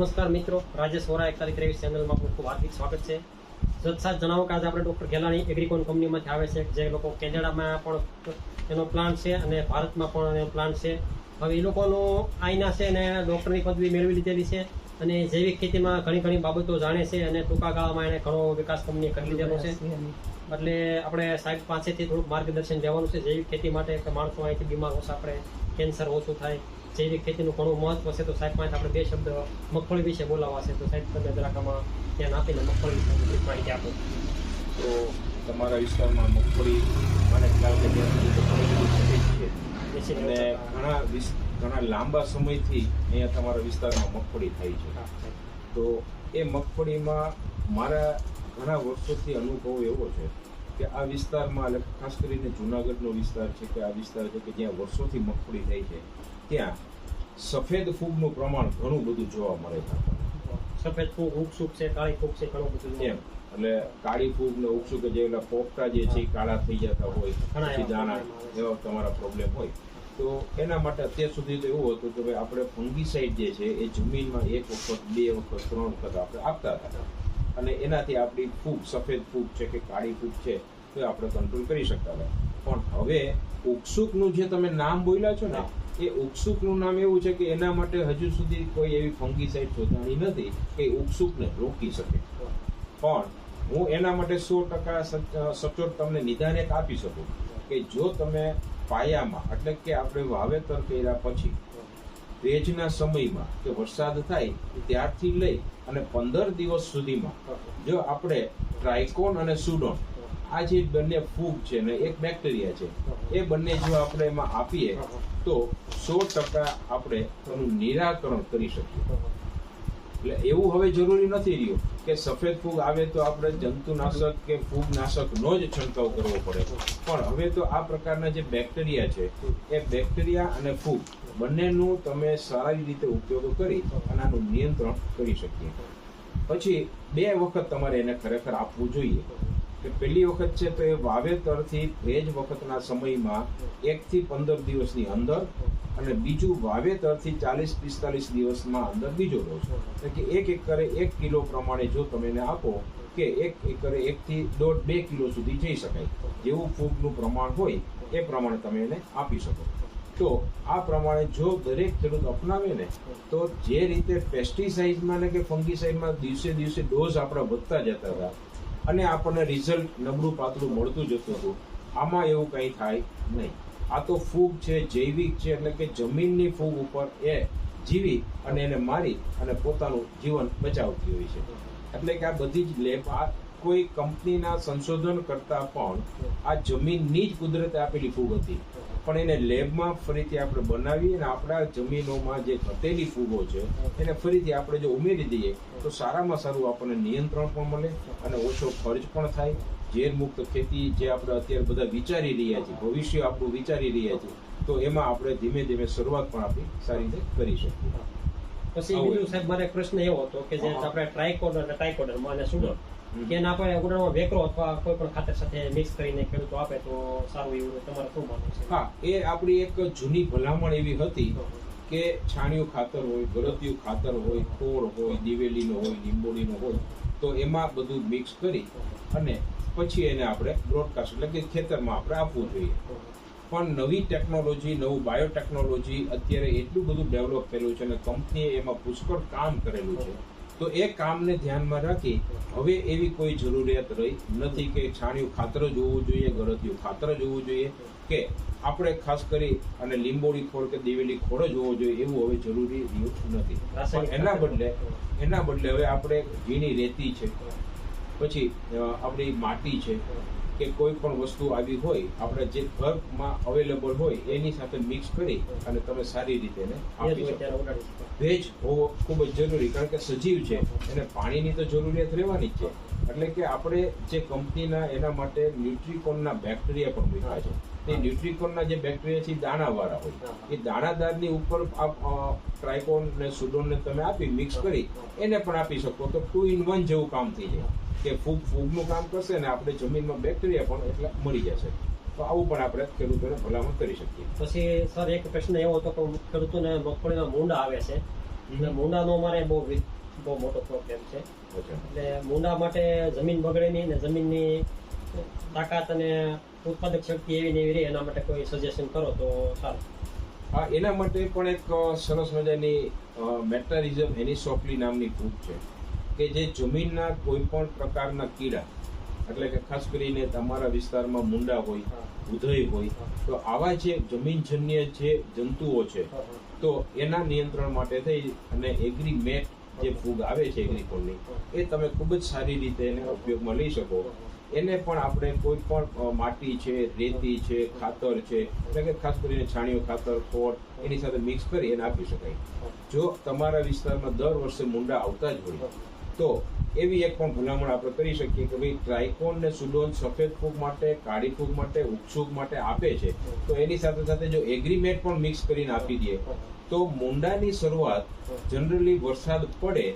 નમસ્કાર મિત્રો. રાજેશ વોરા એકતાલીસ ત્રેવીસ ચેનલમાં આપનું ખૂબ હાર્દિક સ્વાગત છે. સત્સાત જણાવો કે આજે આપણે ડોક્ટર ગેલાણી એગ્રીકોન કંપનીમાંથી આવે છે. જે લોકો કેનેડામાં પણ એનો પ્લાન્ટ છે અને ભારતમાં પણ એનો પ્લાન્ટ છે. હવે એ લોકોનો આઈના છે અને ડોક્ટરની પદવી મેળવી લીધેલી છે અને જૈવિક ખેતીમાં ઘણી ઘણી બાબતો જાણે છે અને ટૂંકા ગાળામાં એને ઘણો વિકાસ કંપની કરી લીધેલો છે. એટલે આપણે સાહેબ પાસેથી થોડુંક માર્ગદર્શન લેવાનું છે જૈવિક ખેતી માટે કે માણસો અહીંથી બીમાર ઓછા આપણે કેન્સર ઓછું થાય. જૈવિક ખેતીનું ઘણું મહત્વ છે તો સાહેબ પાંચ આપણે બે શબ્દ મગફળી વિશે બોલાવવા છે. તો સાહેબ તમે જરાક આમાં ધ્યાન આપીને મગફળી વિશે માહિતી આપો. તો તમારા વિસ્તારમાં મગફળી મને ખ્યાલ છે કે છે. અને ઘણા ઘણા લાંબા સમયથી અહીંયા તમારા વિસ્તારમાં મગફળી થાય છે. તો એ મગફળીમાં મારા ઘણા વર્ષોથી અનુભવ એવો છે કે આ વિસ્તારમાં એટલે ખાસ કરીને જુનાગઢનો વિસ્તાર છે કે આ વિસ્તાર છે કે જ્યાં વર્ષોથી મગફળી થાય છે. ત્યાં સફેદ ફૂગનું પ્રમાણ ઘણું બધું જોવા મળે છે. સફેદ ફૂગ ઉગસુક છે કાળી ફૂગ છે ઘણું બધું એમ. એટલે કાળી ફૂગ ને ઉગસું કે જે એટલે પોપટા જે છે એ કાળા થઈ જતા હોય દાણા. એવા તમારા પ્રોબ્લેમ હોય. તો એના માટે અત્યાર સુધી તો એવું હતું કે ભાઈ આપણે ફંગીસાઇડ જે છે એ જમીનમાં એક વખત બે વખત ત્રણ વખત આપણે આપતા હતા. અને એનાથી આપણી ફૂગ સફેદ ફૂગ છે કે કાળી ફૂગ છે તો એ આપણે કંટ્રોલ કરી શકતા હતા. પણ હવે ઉકસુકનું જે તમે નામ બોલ્યા છો ને એ ઉકસુકનું નામ એવું છે કે એના માટે હજુ સુધી કોઈ એવી ફંગીસાઇડ શોધાણી નથી કે ઉકસુકને રોકી શકે. પણ હું એના માટે સો ટકા સચોટ તમને નિદાન એક આપી શકું કે જો તમે પાયામાં, એટલે કે આપણે વાવેતર કર્યા પછી, ભેજના સમયમાં કે વરસાદ થાય ત્યારથી લઈ અને પંદર દિવસ સુધીમાં, જો આપણે ટ્રાયકોન અને સુડોન આ જે બંને ફૂગ છે ને, એક બેક્ટેરિયા છે, એ બંને જો આપણે એમાં આપીએ, તો સો ટકા આપણે એનું નિરાકરણ કરી શકીએ. એટલે એવું હવે જરૂરી નથી રહ્યું કે સફેદ ફૂગ આવે તો આપણે જંતુનાશક કે ફૂગનાશકનો જ છંટકાવ કરવો પડે. પણ હવે તો આ પ્રકારના જે બેક્ટેરિયા છે, એ બેક્ટેરિયા અને ફૂગ બંનેનું તમે સારી રીતે ઉપયોગ કરી અને આનું નિયંત્રણ કરી શકીએ. પછી બે વખત તમારે એને ખરેખર આપવું જોઈએ. કે પહેલી વખત છે તો એ વાવેતરથી ભેજ વખતના સમયમાં એકથી પંદર દિવસની અંદર અને બીજું વાવેતરથી ચાલીસ પિસ્તાલીસ દિવસમાં અંદર બીજો ડોઝ. એટલે કે એક એકરે એક કિલો પ્રમાણે જો તમે એને આપો કે એક એકરે એકથી દોઢ બે કિલો સુધી જઈ શકાય. જેવું ફૂગનું પ્રમાણ હોય એ પ્રમાણે તમે એને આપી શકો. તો આ પ્રમાણે જો દરેક ખેડૂત અપનાવે ને, તો જે રીતે પેસ્ટિસાઇડમાં ને કે ફંગીસાઇડમાં દિવસે દિવસે ડોઝ આપણા વધતા જતા હતા અને આપણને રિઝલ્ટ નબળું પાતળું મળતું જતું હતું. આમાં એવું કંઈ થાય નહીં. આ તો ફૂગ છે, જૈવિક છે, એટલે કે જમીનની ફૂગ ઉપર એ જીવી અને એને મારી અને પોતાનું જીવન બચાવતી હોય છે. એટલે કે આ બધી જ લેબ આ કોઈ કંપનીના સંશોધન કરતાં પણ આ જમીનની જ કુદરતે આપેલી ફૂગ હતી. પણ એને લેબમાં ફરીથી આપણે બનાવી અને આપણા જમીનોમાં જે ઘટેલી ફૂગો છે એને ફરીથી આપણે જો ઉમેરી દઈએ તો સારામાં સારું આપણને નિયંત્રણ પણ મળે અને ઓછો ખર્ચ પણ થાય. ઝેર મુક્ત ખેતી જે આપણે અત્યારે બધા વિચારી રહ્યા છીએ ભવિષ્ય આપણું વિચારી રહ્યા છીએ તો એમાં આપણે ધીમે ધીમે શરૂઆત પણ આપણી સારી રીતે કરી શકીએ. પછી બીજું સાહેબ મારે પ્રશ્ન એવો હતો કે જે આપણે ટ્રાયકોડર અને ટ્રાયકોડર અને સુડર હમ. આપણે ઉડાણમાં વેકરો અથવા કોઈ પણ ખાતર સાથે મિક્સ કરીને ખેડૂતો આપે તો સારું એવું તમારે શું માનવું છે? હા એ આપણી એક જૂની ભલામણ એવી હતી કે છાણિયું ખાતર હોય ગળતિયું ખાતર હોય ખોળ હોય દિવેલીનો હોય લીંબોળીનો હોય તો એમાં બધું મિક્સ કરી અને પછી એને આપણે બ્રોડકાસ્ટ એટલે કે ખેતરમાં આપણે આપવું જોઈએ. પણ નવી ટેકનોલોજી નવું બાયોટેકનોલોજી અત્યારે એટલું બધું ડેવલપ થયેલું છે અને કંપનીએ એમાં પુષ્કળ કામ કરેલું છે. તો એ કામને ધ્યાનમાં રાખી હવે એવી કોઈ જરૂરિયાત રહી નથી કે છાણિયું ખાતર જ હોવું જોઈએ ગરદિયું ખાતર જ હોવું જોઈએ કે આપણે ખાસ કરી અને લીંબોળી ખોળ કે દિવેલી ખોળ જ હોવો જોઈએ એવું હવે જરૂરી રહ્યું નથી. એના બદલે એના બદલે હવે આપણે ઝીણી રેતી છે પછી આપણી માટી છે કે કોઈ પણ વસ્તુ આવી હોય આપણે જે ઘરમાં અવેલેબલ હોય એની સાથે મિક્સ કરી અને તમે સારી રીતે એને આપી શકો. ભેજ હોવો ખૂબ જ જરૂરી કારણ કે સજીવ છે એને પાણીની તો જરૂરિયાત રહેવાની જ છે. એટલે કે આપણે જે કંપનીના એના માટે ન્યુટ્રિકોનના બેક્ટેરિયા પણ મૂક્યા છે. તે ન્યુટ્રિકોનના જે બેક્ટેરિયા છે એ દાણાવાળા હોય. એ દાણાદારની ઉપર આ ટ્રાયકોન ને સુડોન ને તમે આપી મિક્સ કરી એને પણ આપી શકો. તો ટુ ઇન વન જેવું કામ થઈ જાય. કે ફૂગ ફૂગનું કામ કરશે ને આપણે જમીનમાં બેક્ટેરિયા પણ એટલે મળી જશે. તો આવું પણ આપણે ખેડૂતોને ભલામણ કરી શકીએ. પછી સર એક પ્રશ્ન એવો હતો કે ખેડૂતોને મગફળીના મૂંડા આવે છે. એટલે મૂંડાનો અમારે બહુ બહુ મોટો પ્રોબ્લેમ છે. એટલે મૂંડા માટે જમીન બગડે નહીં ને જમીનની તાકાત અને ઉત્પાદક શક્તિ એવી ને એવી રહે એના માટે કોઈ સજેશન કરો તો સારું. હા એના માટે પણ એક સરસ મજાની મેટારિઝમ એનિસોફલી નામની ફૂગ છે. કે જે જમીનના કોઈ પણ પ્રકારના કીડા એટલે કે ખાસ કરીને તમારા વિસ્તારમાં મુંડા હોય. ઉધઈ હોય તો આવા જે જમીનજન્ય જે જંતુઓ છે તો એના નિયંત્રણ માટે થઈ અને એગ્રી મેટ જે ફૂગ આવે છે એગ્રીકોલની એ તમે ખૂબ જ સારી રીતે એને ઉપયોગમાં લઈ શકો. એને પણ આપણે કોઈ પણ માટી છે રેતી છે ખાતર છે એટલે કે ખાસ કરીને છાણિયું ખાતર ખોળ એની સાથે મિક્સ કરી એને આપી શકાય. જો તમારા વિસ્તારમાં દર વર્ષે મુંડા આવતા જ હોય તો એવી એક પણ ભલામણ આપણે કરી શકીએ કે ભાઈ ટ્રાઇકોન ને સુડોન સફેદ ફૂગ માટે, કાળી ફૂગ માટે, ઉત્સુક માટે આપે છે. તો એની સાથે સાથે જો એગ્રીમેટ પણ મિક્સ કરીને આપી દઈએ. તો મુંડાની શરૂઆત જનરલી વરસાદ પડે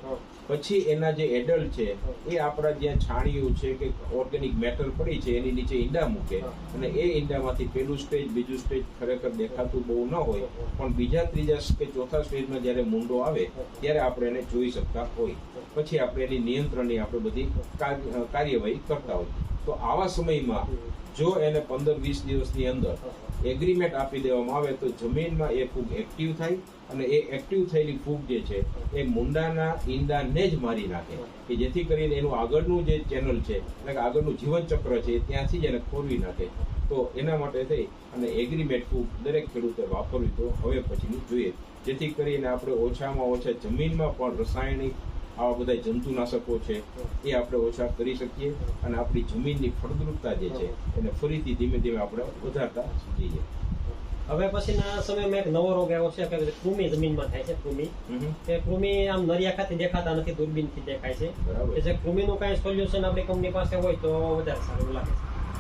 પછી એના જે એડલ્ટ છે, એ આપણા જ્યાં છાણિયું છે કે ઓર્ગેનિક મેટર પડી છે, એની નીચે ઈંડા મૂકે. અને એ ઈંડામાંથી પેલું સ્ટેજ બીજું સ્ટેજ ખરેખર દેખાતું બહુ ન હોય. પણ બીજા, ત્રીજા કે ચોથા સ્ટેજમાં જ્યારે મૂંડો આવે, ત્યારે આપણે એને જોઈ શકતા હોય. પછી આપણે એની નિયંત્રણની આપણે બધી કાર્યવાહી કરતા હોય તો આવા સમયમાં જો એને પંદર વીસ દિવસની અંદર એગ્રીમેન્ટ આપી દેવામાં આવે તો જમીનમાં એ ફૂગ એક્ટિવ થાય અને એ એક્ટિવ થયેલી ફૂગ જે છે એ મુંડાના ઈંડાને જ મારી નાખે. કે જેથી કરીને એનું આગળનું જે ચેનલ છે એટલે કે આગળનું જીવન ચક્ર છે ત્યાંથી જ એને ખોરવી નાખે. તો એના માટે થઈ અને એગ્રીમેન્ટ ફૂગ દરેક ખેડૂતે વાપરવી તો હવે પછીની જોઈએ. જેથી કરીને આપણે ઓછામાં ઓછા જમીનમાં પણ રસાયણિક આવા બધા જંતુનાશકો છે એ આપણે ઓછા કરી શકીએ અને આપણી જમીનની ફળદ્રુપતા જે છે એને ફરીથી ધીમે ધીમે આપણે વધારતા જઈએ. હવે પછીના સમયમાં એક નવો રોગ આવ્યો છે કે કૃમિ જમીનમાં થાય છે કૃમિ. કે કૃમિ આમ નરિયા ખાતે દેખાતા નથી દૂરબીનથી દેખાય છે. કે જે કૃમિનું કાંઈ સોલ્યુશન આપણી કંપની પાસે હોય તો વધારે સારું લાગે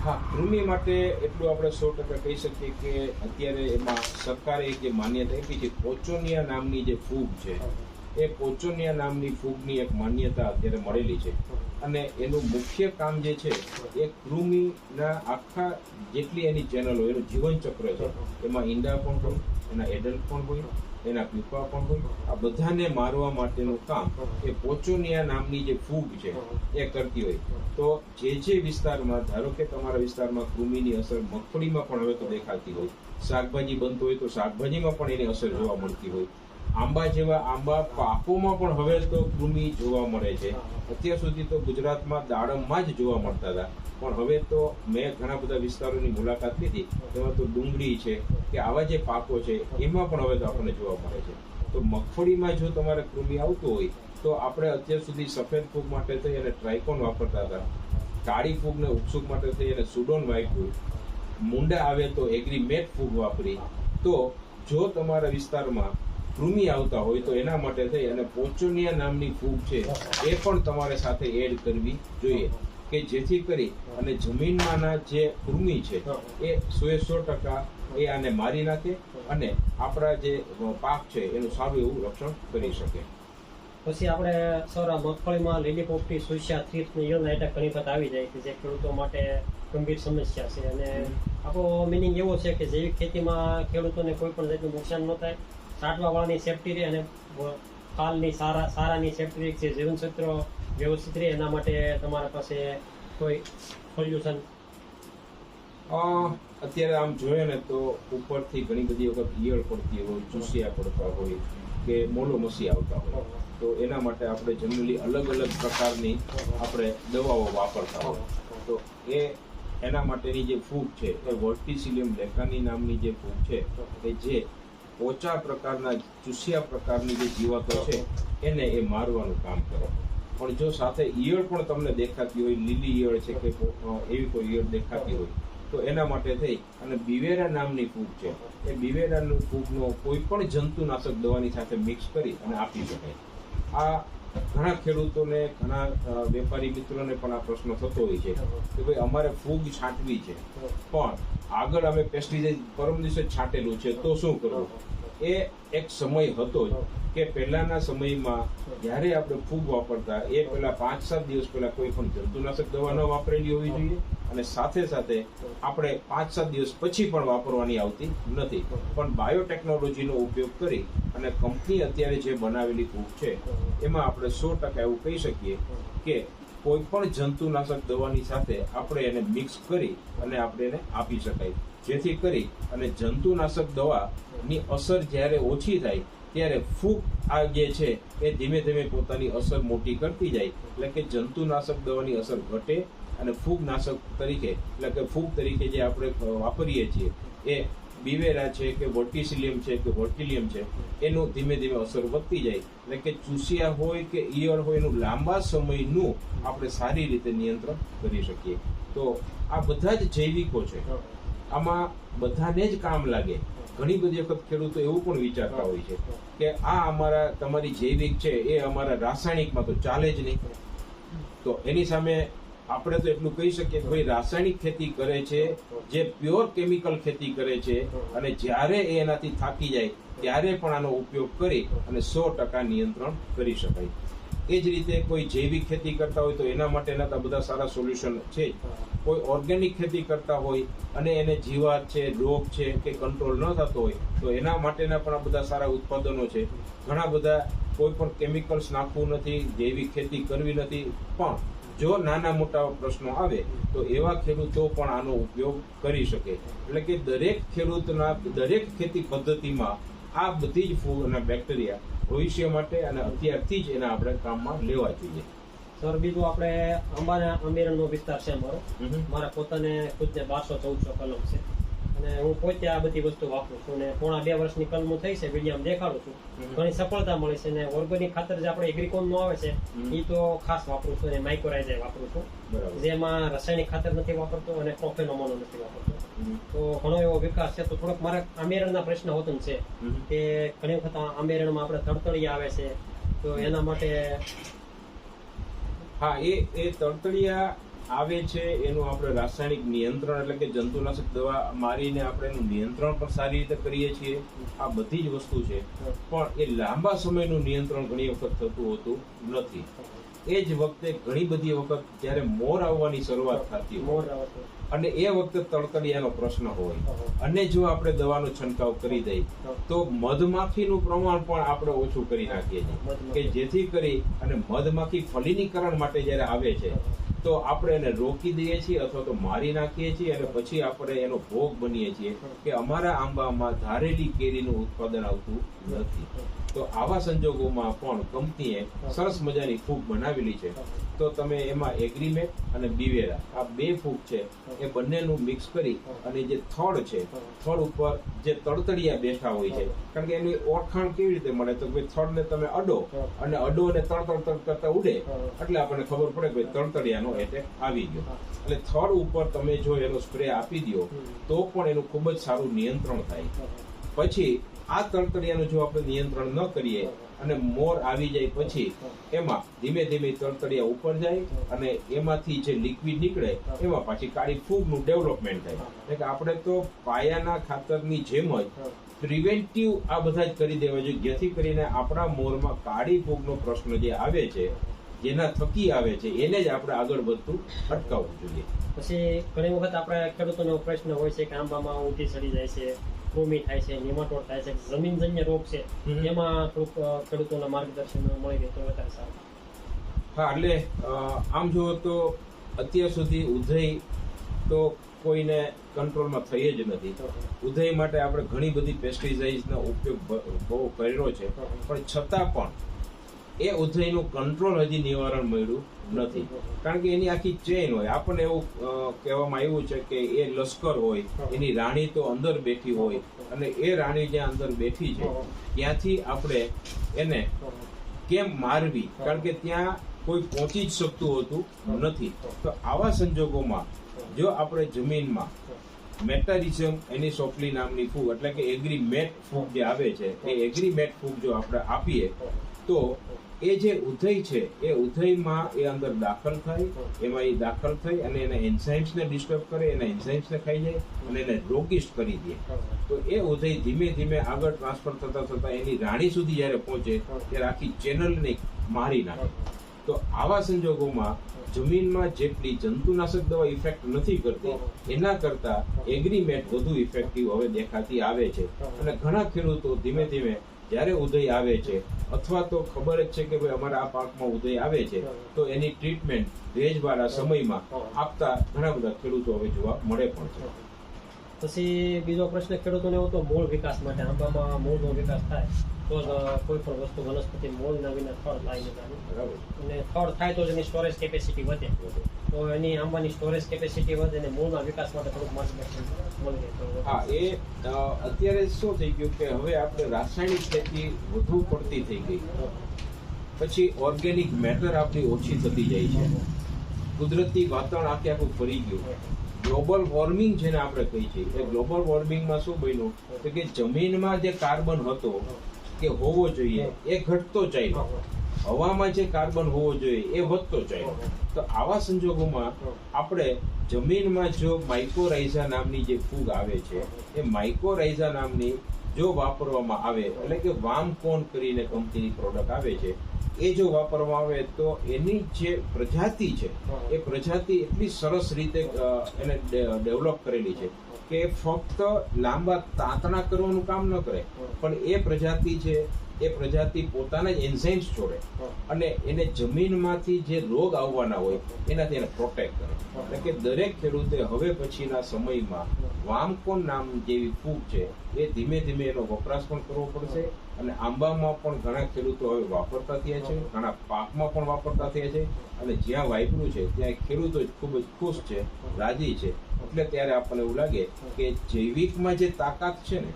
હા કૃમિ માટે એટલું આપણે સો ટકા કહી શકીએ કે અત્યારે એમાં સરકારે જે માન્યતા આપી છે કોચોનિયા નામની જે ફૂગ છે એ પોચોનિયા નામની ફૂગની એક માન્યતા અત્યારે મળેલી છે. અને એનું મુખ્ય કામ જે છે, એ કૃમિના આખા જેટલી એની ચેનલ હોય એનું જીવનચક્ર છે. એમાં ઈંડા પણ હોય, એના એડલ્ટ પણ હોય, એના પીપા પણ હોય. આ બધાને મારવા માટેનું કામ એ પોચોનિયા નામની જે ફૂગ છે, એ કરતી હોય. તો જે જે વિસ્તારમાં, ધારો કે તમારા વિસ્તારમાં કૃમિની અસર મગફળીમાં પણ હવે તો દેખાતી હોય, શાકભાજી બનતું હોય તો શાકભાજીમાં પણ એની અસર જોવા મળતી હોય. આંબા જેવા આંબા પાકોમાં પણ હવે તો કૃમિ જોવા મળે છે. અત્યાર સુધી તો ગુજરાતમાં દાડમમાં જ જોવા મળતા હતા. પણ હવે તો મેં ઘણા બધા વિસ્તારોની મુલાકાત લીધી. એમાં તો ડુંગળી છે કે આવા જે પાકો છે, એમાં પણ હવે તો આપણને જોવા મળે છે. તો મગફળીમાં જો તમારે કૃમિ આવતું હોય, તો આપણે અત્યાર સુધી સફેદ ફૂગ માટે થઈ અને ટ્રાઇકોન વાપરતા હતા. કાળી ફૂગને ઉત્સુક માટે થઈ અને સુડોન વાપર્યું. મુંડા આવે તો એગ્રીમેટ ફૂગ વાપરી. તો જો તમારા વિસ્તારમાં કૃમિ આવતા હોય તો એના માટે થઈ અને પોચોનિયા નામની ફૂગ છે એ પણ તમારે સાથે એડ કરવી જોઈએ. કે જેથી કરી અને જમીનમાંના જે કૃમિ છે એ સો સો ટકા એ આને મારી નાખે અને આપણા જે પાક છે એનું સારું એવું રક્ષણ કરી શકે. પછી આપણે સર મગફળીમાં લીલી પોપટી સુસ્યા થ્રીપ્સ ને યોના એટેક ઘણી વખત આવી જાય કે જે ખેડૂતો માટે ગંભીર સમસ્યા છે. અને આપણો મિનિંગ એવો છે કે જૈવિક ખેતીમાં ખેડૂતોને કોઈ પણ જાતનું નુકસાન ન થાય. સાટવા વાળાની સેફટી રહે અને ફાલની સારા સારાની સેફટી છે જીવનસૂત્ર વ્યવસ્થિત રહે એના માટે તમારા પાસે કોઈ સોલ્યુશન અત્યારે આમ જોઈએ ને તો ઉપરથી ઘણી બધી વખત ઈયળ પડતી હોય ચૂસિયા પડતા હોય કે મોલો મસી આવતા હોય. તો એના માટે આપણે જનરલી અલગ અલગ પ્રકારની આપણે દવાઓ વાપરતા હોય. તો એ એના માટેની જે ફૂગ છે એ વર્ટિસિલિયમ લેકાની નામની જે ફૂગ છે એ જે ઓછા પ્રકારના, ચૂસિયા પ્રકારની જે જીવાતો છે, એને એ મારવાનું કામ કરે. પણ જો સાથે ઈયળ પણ તમને દેખાતી હોય, લીલી ઈયળ છે કે એવી કોઈ ઈયળ દેખાતી હોય, તો એના માટે થઈ. અને બિવેરા નામની ફૂગ છે. એ બિવેરાનું ફૂગનો કોઈ પણ જંતુનાશક દવાની સાથે મિક્સ કરી અને આપી શકાય. આ ઘણા ખેડૂતોને, ઘણા વેપારી મિત્રોને પણ આ પ્રશ્ન થતો હોય છે કે ભાઈ અમારે ફૂગ છાંટવી છે. પણ આગળ અમે પેસ્ટિસાઇડ પરમ દિવસે છાંટેલું છે, તો શું કરવું? એ એક સમય હતો કે પહેલાના સમયમાં જ્યારે આપણે ફૂગ વાપરતા, એ પહેલા પાંચ સાત દિવસ પહેલા કોઈ પણ જંતુનાશક દવા ન વાપરેલી હોવી જોઈએ. અને સાથે સાથે આપણે પાંચ સાત દિવસ પછી પણ વાપરવાની આવતી નથી. પણ બાયોટેકનોલોજીનો ઉપયોગ કરી અને કંપની અત્યારે જે બનાવેલી ફૂગ છે, એમાં આપણે સો ટકા એવું કહી શકીએ કે કોઈ પણ જંતુનાશક દવાની સાથે આપણે એને મિક્સ કરી અને આપણે એને આપી શકાય. જેથી કરી અને જંતુનાશક દવાની અસર જ્યારે ઓછી થાય, ત્યારે ફૂગ આ જે છે, એ ધીમે ધીમે પોતાની અસર મોટી કરતી જાય. એટલે કે જંતુનાશક દવાની અસર ઘટે અને ફૂગનાશક તરીકે, એટલે કે ફૂગ તરીકે જે આપણે વાપરીએ છીએ, એ બિવેરા છે કે વોટિસિલિયમ છે કે વોટિલિયમ છે, એનું ધીમે ધીમે અસર વધતી જાય. એટલે કે ચૂસિયા હોય કે ઈયળ હોય, એનું લાંબા સમયનું આપણે સારી રીતે નિયંત્રણ કરી શકીએ. તો આ બધા જ જૈવિકો છે. આમાં બધાને જ કામ લાગે. ઘણી બધી વખત ખેડૂતો એવું પણ વિચારતા હોય છે કે આ અમારા, તમારી જૈવિક છે, એ અમારા રાસાયણિકમાં તો ચાલે જ નહીં. તો એની સામે આપણે તો એટલું કહી શકીએ કે ભાઈ રાસાયણિક ખેતી કરે છે, જે પ્યોર કેમિકલ ખેતી કરે છે, અને જ્યારે એ એનાથી થાકી જાય, ત્યારે પણ આનો ઉપયોગ કરી અને સો ટકા નિયંત્રણ કરી શકાય. એ જ રીતે કોઈ જૈવિક ખેતી કરતા હોય તો એના માટેના તો બધા સારા સોલ્યુશન છે. કોઈ ઓર્ગેનિક ખેતી કરતા હોય અને એને જીવાત છે, રોગ છે કે કંટ્રોલ ન થતો હોય, તો એના માટેના પણ આ બધા સારા ઉત્પાદનો છે. ઘણા બધા કોઈ પણ કેમિકલ્સ નાખવું નથી, જૈવિક ખેતી કરવી નથી, પણ જો નાના મોટા પ્રશ્નો આવે તો એવા ખેડૂતો પણ આનો ઉપયોગ કરી શકે. એટલે કે દરેક ખેડૂતના દરેક ખેતી પદ્ધતિમાં આ બધી જ ફૂગ અને બેક્ટેરિયા ભવિષ્ય માટે અને અત્યારથી જ એના આપણે કામમાં લેવા જોઈએ. સર બીજું આપણે અંબાના આંબેરણનો વિસ્તાર છે મારો મારા પોતાને ખુદને બારસો ચૌદસો કલમ છે. અને હું પોતે આ બધી વસ્તુ વાપરું છું અને પોણા બે વર્ષની કલમો થઈ છે વિડીયામાં દેખાડું છું. ઘણી સફળતા મળી છે અને ઓર્ગેનિક ખાતર જે આપણે એગ્રીકોનનું આવે છે એ તો ખાસ વાપરું છું અને માઇક્રોરાઇઝર વાપરું છું. જેમાં રાસાયણિક ખાતર નથી વાપરતો અને પ્રોફેનોમોનો નથી વાપરતો. તો ઘણો એવો વિકાસ છે. તો થોડોક મારા આમેરણના પ્રશ્ન હોતો છે કે ઘણી વખત આમેરણમાં આપણે તડતળી આવે છે. તો એના માટે હા એ એ તળતળિયા આવે છે એનું આપણે રાસાયણિક નિયંત્રણ એટલે કે જંતુનાશક દવા મારીને આપણે એનું નિયંત્રણ પણ સારી રીતે કરીએ છીએ. આ બધી જ વસ્તુ છે. પણ એ લાંબા સમયનું નિયંત્રણ ઘણી વખત થતું હોતું નથી. એ જ વખતે ઘણી બધી વખત જ્યારે મોર આવવાની શરૂઆત થતી હોય. અને એ વખતે તળતળિયાનો પ્રશ્ન હોય. અને જો આપણે દવાનો છંટકાવ કરી દઈએ તો મધમાખીનું પ્રમાણ પણ આપણે ઓછું કરી નાખીએ છીએ. કે જેથી કરી અને મધમાખી ફલિનીકરણ માટે જ્યારે આવે છે તો આપણે એને રોકી દઈએ છીએ અથવા તો મારી નાખીએ છીએ અને પછી આપણે એનો ભોગ બનીએ છીએ કે અમારા આંબામાં ધારેલી કેરીનું ઉત્પાદન આવતું નથી. તો આવા સંજોગોમાં પણ કંપનીએ સરસ મજાની ફૂગ બનાવેલી છે. તો તમે એમાં એગ્રીમેટ અને બીવેરા આ બે ફૂગ છે એ બંનેનું મિક્સ કરી અને જે થડ છે થડ ઉપર જે તળતળિયા બેઠા હોય છે. કારણ કે એની ઓળખાણ કેવી રીતે મળે? તો ભાઈ થડને તમે અડો અને અડો અને તળતળ તળ કરતા ઉડે એટલે આપણને ખબર પડે કે તળતળિયાનો એટેક આવી ગયો. એટલે થડ ઉપર તમે જો એનો સ્પ્રે આપી દો તો પણ એનું ખૂબ જ સારું નિયંત્રણ થાય. પછી આ તળતળિયાનું જો આપણે નિયંત્રણ ન કરીએ અને મોર આવી જાય પછી, એમાં ધીમે ધીમે તળતળિયા ઉપર જાય અને એમાંથી જે લિક્વિડ નીકળે, એમાં પાછી કાળી ફૂગનું ડેવલપમેન્ટ થાય. એટલે કે આપણે તો પાયાના ખાતરની જેમ જ પ્રિવેન્ટિવ આ બધા જ કરી દેવા જોઈએ. જેથી કરીને આપણા મોરમાં કાળી ફૂગનો પ્રશ્ન જે આવે છે, જેના થકી આવે છે, એને જ આપણે આગળ વધતું અટકાવવું જોઈએ. પછી ઘણી વખત આપણા ખેડૂતોનો પ્રશ્ન હોય છે કે આંબામાં ઊંટી સડી જાય છે. કૃમિ થાય છે નિમાટોડ થાય છે જમીનજન્ય રોગ છે એમાં થોડુંક ખેડૂતોના માર્ગદર્શન મળી રહે તો વધારે સારું. હા એટલે આમ જુઓ તો અત્યાર સુધી ઉધઈ તો કોઈને કંટ્રોલમાં થઈ જ નથી. ઉધઈ માટે આપણે ઘણી બધી પેસ્ટિસાઇડ્સનો ઉપયોગ બહુ કર્યો છે. પણ છતાં પણ એ ઉધઈનું કંટ્રોલ હજી નિવારણ મળ્યું નથી. કારણ કે એની આખી ચેન હોય, આપણને એવું કહેવામાં આવ્યું છે કે એ લશ્કર હોય, એની રાણી તો અંદર બેઠી હોય, અને એ રાણી જ્યાં અંદર બેઠી છે, ત્યાંથી આપણે એને કેમ મારવી? કારણ કે ત્યાં કોઈ પહોંચી જ શકતું હોતું નથી. તો આવા સંજોગોમાં, જો આપણે જમીનમાં મેટારિઝમ એની સોપલી નામની ફૂગ, એટલે કે એગ્રીમેટ ફૂગ જે આવે છે, એ એગ્રીમેટ ફૂગ જો આપણે આપીએ, તો એ જે ઉધઈ છે, એ ઉધઈમાં એ અંદર દાખલ થાય, એમાં એ દાખલ થઈ અને એના એન્ઝાઇમ્સને ડિસ્ટર્બ કરે, એના એન્ઝાઇમ્સને ખાઈ જાય અને એને રોગિસ્ટ કરી દે. તો એ ઉધઈ ધીમે ધીમે આગળ ટ્રાન્સફર થતા થતા એની રાણી સુધી જ્યારે પહોંચે, ત્યારે આખી ચેનલને મારી નાખે. તો આવા સંજોગોમાં જમીનમાં જેટલી જંતુનાશક દવા ઇફેક્ટ નથી કરતી, એના કરતાં એગ્રીમેન્ટ વધુ ઇફેક્ટિવ હવે દેખાતી આવે છે. અને ઘણા ખેડૂતો ધીમે ધીમે જ્યારે ઉદય આવે છે, અથવા તો ખબર જ છે કે ભાઈ અમારા આ પાકમાં ઉદય આવે છે, તો એની ટ્રીટમેન્ટ ભેજવાળા સમયમાં આપતા ઘણા બધા ખેડૂતો હવે જોવા મળે પણ છે. પછી બીજો પ્રશ્ન ખેડૂતોને એવો તો મૂળ વિકાસ માટે આંબામાં મૂળનો વિકાસ થાય તો જ કોઈ પણ વસ્તુ વનસ્પતિ મૂળના વિના ફળ થાય અને ફળ થાય તો જ એની સ્ટોરેજ કેપેસિટી વધે. તો એની આંબાની સ્ટોરેજ કેપેસિટી વધે અને મૂળના વિકાસ માટે થોડુંક માર્ગદર્શન મળી હા એ અત્યારે શું થઈ ગયું કે હવે આપણે રાસાયણિક ખેતી વધુ પડતી થઈ ગઈ. પછી ઓર્ગેનિક મેટર આપણી ઓછી થતી જાય છે. કુદરતી વાતાવરણ આખે આખું ફરી ગયું. ગ્લોબલ વોર્મિંગ જેને આપણે કહીએ છીએ. એ ગ્લોબલ વોર્મિંગમાં શું બન્યું? તો કે જમીનમાં જે કાર્બન હતો કે હોવો જોઈએ. એ ઘટતો ચાલ્યો. હવામાં જે કાર્બન હોવો જોઈએ, એ વધતો ચાલ્યો. તો આવા સંજોગોમાં આપણે જમીનમાં જો માઇકોરાઇઝા નામની જે ફૂગ આવે છે, એ માઇકોરાઇઝા નામની જો વાપરવામાં આવે, એટલે કે વામકોન કરીને કંપનીની પ્રોડક્ટ આવે છે એ જો વાપરવામાં આવે તો એની જે પ્રજાતિ છે એ પ્રજાતિ એટલી સરસ રીતે એને ડેવલપ કરેલી છે. કે ફક્ત લાંબા તાંતણા કરવાનું કામ ન કરે પણ એ પ્રજાતિ છે એ પ્રજાતિ પોતાના જ એન્ઝાઇમ્સ છોડે. અને એને જમીનમાંથી જે રોગ આવવાના હોય એનાથી એને પ્રોટેક્ટ કરે. એટલે કે દરેક ખેડૂતે હવે પછીના સમયમાં વામકોન નામ જેવી ફૂગ છે એ ધીમે ધીમે એનો વપરાશ પણ કરવો પડશે. અને આંબામાં પણ ઘણા ખેડૂતો હવે વાપરતા થયા છે ઘણા પાકમાં પણ વાપરતા થયા છે. અને જ્યાં વાપર્યું છે ત્યાં ખેડૂતો જ ખૂબ જ ખુશ છે રાજી છે. એટલે ત્યારે આપણને એવું લાગે કે જૈવિકમાં જે તાકાત છે ને,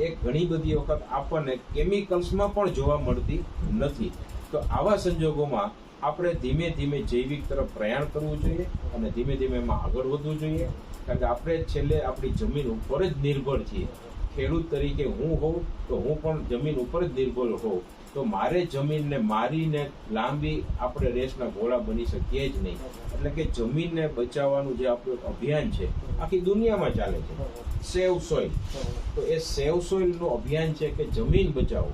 એ ઘણી બધી વખત આપણને કેમિકલ્સમાં પણ જોવા મળતી નથી. તો આવા સંજોગોમાં આપણે ધીમે ધીમે જૈવિક તરફ પ્રયાણ કરવું જોઈએ અને ધીમે ધીમે એમાં આગળ વધવું જોઈએ. કારણ કે આપણે છેલ્લે આપણી જમીન ઉપર જ નિર્ભર છીએ. ખેડૂત તરીકે હું હોઉં તો હું પણ જમીન ઉપર જ નિર્ભર હોઉં. તો મારે જમીનને મારીને લાંબી આપણે રેસના ઘોડા બની શકીએ જ નહીં. એટલે કે જમીનને બચાવવાનું જે આપણું અભિયાન છે, આખી દુનિયામાં ચાલે છે. સેવ સોઇલ તો એ સેવ સોઇલનું અભિયાન છે કે જમીન બચાવો.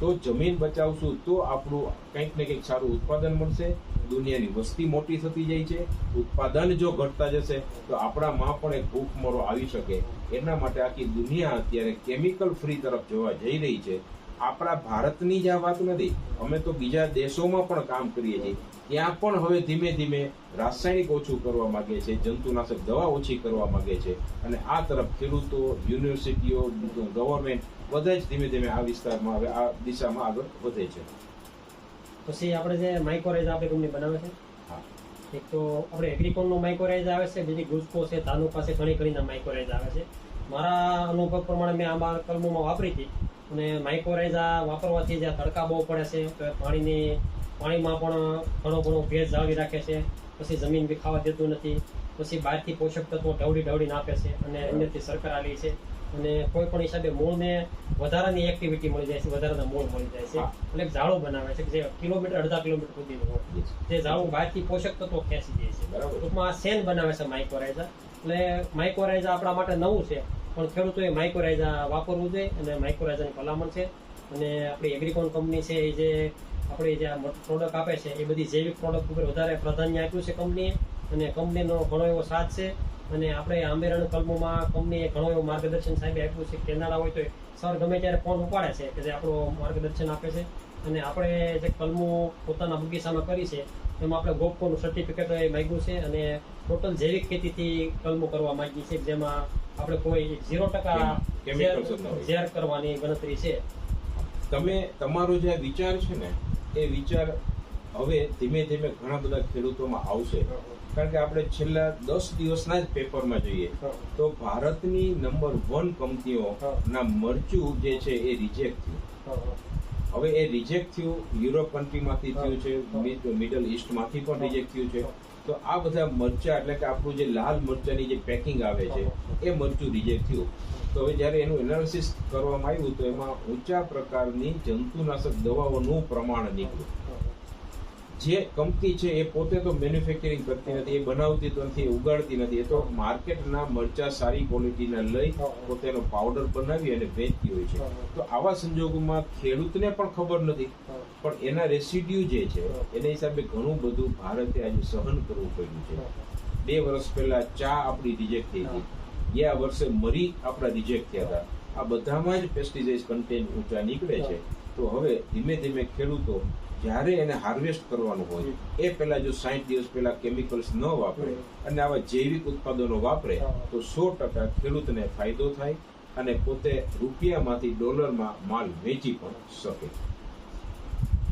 તો જમીન બચાવશું તો આપણું કંઈક ને કંઈક સારું ઉત્પાદન મળશે. દુનિયાની વસ્તી મોટી થતી જાય છે. ઉત્પાદન જો ઘટતા જશે, તો આપણામાં પણ એક ભૂખમરો આવી શકે. એના માટે આખી દુનિયા અત્યારે કેમિકલ ફ્રી તરફ જોવા જઈ રહી છે. આપણા ભારતની જ આ વાત નથી. અમે તો બીજા દેશોમાં પણ કામ કરીએ છીએ. ત્યાં પણ હવે ધીમે ધીમે રાસાયણિક ઓછું કરવા માંગે છે જંતુનાશક દવા ઓછી કરવા માંગે છે અને આ તરફ ખેડૂતો યુનિવર્સિટીઓ ગવર્મેન્ટ બધા જ ધીમે ધીમે આ વિસ્તારમાં હવે આ દિશામાં આગળ વધે છે. પછી આપણે જે માઇક્રોરાઇઝ આપણી કંપની બનાવે છે હા. એક તો આપણે એગ્રીકોનનો માઇક્રોરાઇઝ આવે છે બીજી ગુજકો છે તાનુ પાસે ઘણી ઘણીના માઇક્રોરાઇઝ આવે છે. મારા અનુભવ પ્રમાણે મેં આંબા કલમોમાં વાપરી હતી. અને માઇક્રોરાઇઝા વાપરવાથી જે તડકા બહુ પડે છે તો પાણીની પાણીમાં પણ ઘણો ઘણો ભેજ જાળવી રાખે છે. પછી જમીન વિખાવા દેતું નથી. પછી બહારથી પોષક તત્વો ઢવડી ઢવડીને આપે છે અને અંદરથી સરકાર આવી છે. અને કોઈ પણ હિસાબે મૂળને વધારાની એક્ટિવિટી મળી જાય છે વધારાના મૂળ મળી જાય છે. એટલે ઝાડો બનાવે છે જે કિલોમીટર અડધા કિલોમીટર સુધીનું હોય. તે જે ઝાડું બહારથી પોષક તત્વો ખેંચી જાય છે. બરાબર. ટૂંકમાં આ સેન બનાવે છે માઇક્રોરાઇઝા એટલે માઇક્રોરાઇઝા આપણા માટે નવું છે. પણ ખેડૂતોએ માઇક્રોરાઇઝા વાપરવું જોઈએ અને માઇક્રોરાઇઝાની ભલામણ છે. અને આપણી એગ્રીકોન કંપની છે, એ જે આપણી જે પ્રોડક્ટ આપે છે, એ બધી જૈવિક પ્રોડક્ટ ઉપર વધારે પ્રાધાન્ય આપ્યું છે કંપનીએ અને કંપનીનો ઘણો એવો સાથ છે. અને આપણે આંબેરણ કલમોમાં કંપનીએ ઘણો એવો માર્ગદર્શન સાહેબે આપ્યું છે. કેનારા હોય તો સર ગમે ત્યારે ફોન ઉપાડે છે કે જે આપણું માર્ગદર્શન આપે છે. અને આપણે જે કલમો પોતાના બગીચામાં કરી છે, એમાં આપણે ગોપકોનું સર્ટિફિકેટ માંગ્યું છે. અને ટોટલ જૈવિક ખેતીથી કલમો કરવા માગીએ છીએ. જેમાં આપણે કોઈ ઝીરો ટકા. ઝેર કરવાની ગણતરી છે. તમે તમારો જે વિચાર છે ને એ વિચાર હવે ધીમે ધીમે ઘણા બધા ખેડૂતોમાં આવશે. કારણ કે આપણે છેલ્લા દસ દિવસના જ પેપરમાં જોઈએ તો ભારતની નંબર વન કંપનીઓ ના મરચું જે છે એ રિજેક્ટ થયું. હવે એ રિજેક્ટ થયું યુરોપ કન્ટ્રીમાંથી થયું છે મિડ- મિડલ ઈસ્ટમાંથી પણ રિજેક્ટ થયું છે. તો આ બધા મરચા, એટલે કે આપણું જે લાલ મરચાની જે પેકિંગ આવે છે, એ મરચું રિજેક્ટ થયું. તો હવે જ્યારે એનું એનાલિસિસ કરવામાં આવ્યું, તો એમાં ઊંચા પ્રકારની જંતુનાશક દવાઓનું પ્રમાણ નીકળ્યું. જે કંપની છે એ પોતે તો મેન્યુફેક્ચરિંગ કરતી નથી એ બનાવતી તો નથી ઉગાડતી નથી. એ તો માર્કેટના મરચા સારી ક્વોલિટીના લઈ પોતેનો પાવડર બનાવી અને વેચતી હોય છે. તો આવા સંજોગોમાં ખેડૂતને પણ ખબર નથી. પણ એના રેસિડ્યુ જે છે એના હિસાબે ઘણું બધું ભારતે આજે સહન કરવું પડ્યું છે. બે વર્ષ પહેલા ચા આપણી રિજેક્ટ થઈ હતી. ગયા વર્ષે મરી આપણા રિજેક્ટ થયા હતા. આ બધામાં જ પેસ્ટિસાઇડ કન્ટેન્ટ ઊંચા નીકળે છે. તો હવે ધીમે ધીમે ખેડૂતો જ્યારે એને હાર્વેસ્ટ કરવાનું હોય એ પહેલા જો સાઠ દિવસ પહેલા કેમિકલ્સ ન વાપરે અને આવા જૈવિક ઉત્પાદનો વાપરે તો સો ટકા ખેડૂતને ફાયદો થાય અને પોતે રૂપિયામાંથી ડોલરમાં માલ વેચી પણ શકે.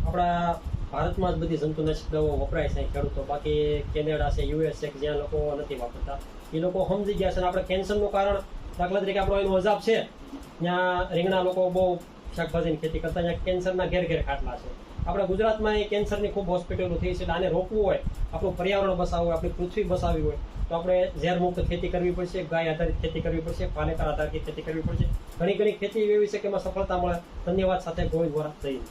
આપણા ભારતમાં જ બધી જંતુનાશક દવાઓ વપરાય છે ખેડૂતો. બાકી કેનેડા છે યુએસ છે જ્યાં લોકો નથી વાપરતા. એ લોકો સમજી ગયા છે આપણે કેન્સરનું કારણ. દાખલા તરીકે આપણો એનો અજાબ છે ત્યાં રીંગણા લોકો બહુ શાકભાજીની ખેતી કરતા ત્યાં કેન્સરના ઘેર ઘેર ખાટલા છે. આપણે ગુજરાતમાં એ કેન્સરની ખૂબ હોસ્પિટલો થઈ છે આને રોકવું હોય, આપણું પર્યાવરણ બસાવવું હોય, આપણી પૃથ્વી બસાવવી હોય, તો આપણે ઝેર મુક્ત ખેતી કરવી પડશે, ગાય આધારિત ખેતી કરવી પડશે, પાલેકર આધારિત ખેતી કરવી પડશે ઘણી ઘણી ખેતી એવી છે કે એમાં સફળતા મળે ધન્યવાદ સાથે ગોવિંદ વોરા હિન્દ.